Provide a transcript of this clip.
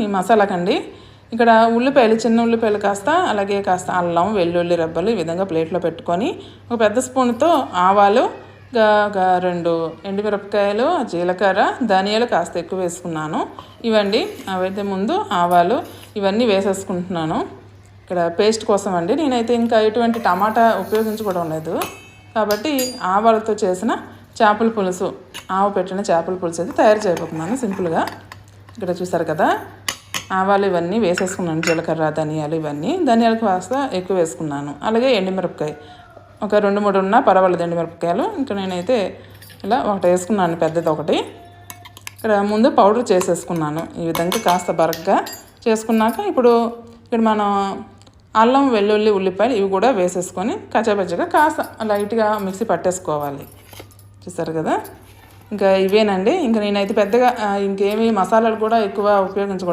ఈ మసాలాకండి. ఇక్కడ ఉల్లిపాయలు చిన్న ఉల్లిపాయలు కాస్త అలాగే కాస్త అల్లం వెల్లుల్లి రెబ్బలు ఈ విధంగా ప్లేట్లో పెట్టుకొని ఒక పెద్ద స్పూన్తో ఆవాలు గా- రెండు ఎండుమిరపకాయలు జీలకర్ర ధనియాలు కాస్త ఎక్కువ వేసుకున్నాను. ఇవండి. అవైతే ముందు ఆవాలు ఇవన్నీ వేసేసుకుంటున్నాను. ఇక్కడ పేస్ట్ కోసం అండి. నేనైతే ఇంకా ఎటువంటి టమాటా ఉపయోగించుకోవడం లేదు. కాబట్టి ఆవాలతో చేసిన చేపల పులుసు ఆవు పెట్టిన చేపల పులుసు అయితే తయారు చేయబోతున్నాను సింపుల్గా. ఇక్కడ చూసారు కదా ఆవాలు ఇవన్నీ వేసేసుకున్నాను జీలకర్ర ధనియాలు ఇవన్నీ. ధనియాలు కాస్త ఎక్కువ వేసుకున్నాను. అలాగే ఎండుమిరపకాయ. ఒక రెండు మూడు ఉన్నా పర్వాలేదు ఎండుమిరపకాయలు. ఇంకా నేనైతే ఇలా ఒకటి వేసుకున్నాను పెద్దది ఒకటి. ఇక్కడ ముందు పౌడర్ చేసేసుకున్నాను. ఈ విధంగా కాస్త బరగ్గా చేసుకున్నాక ఇప్పుడు ఇక్కడ మనం అల్లం వెల్లుల్లి ఉల్లిపాయలు ఇవి కూడా వేసేసుకొని కచ్చాపచ్చగా కాస్త లైట్గా మిక్సీ పట్టేసుకోవాలి. చూసారు కదా? ఇంకా ఇవేనండి. ఇంకా నేనైతే పెద్దగా ఇంకేమి మసాలాలు కూడా ఎక్కువ ఉపయోగించకూడదు.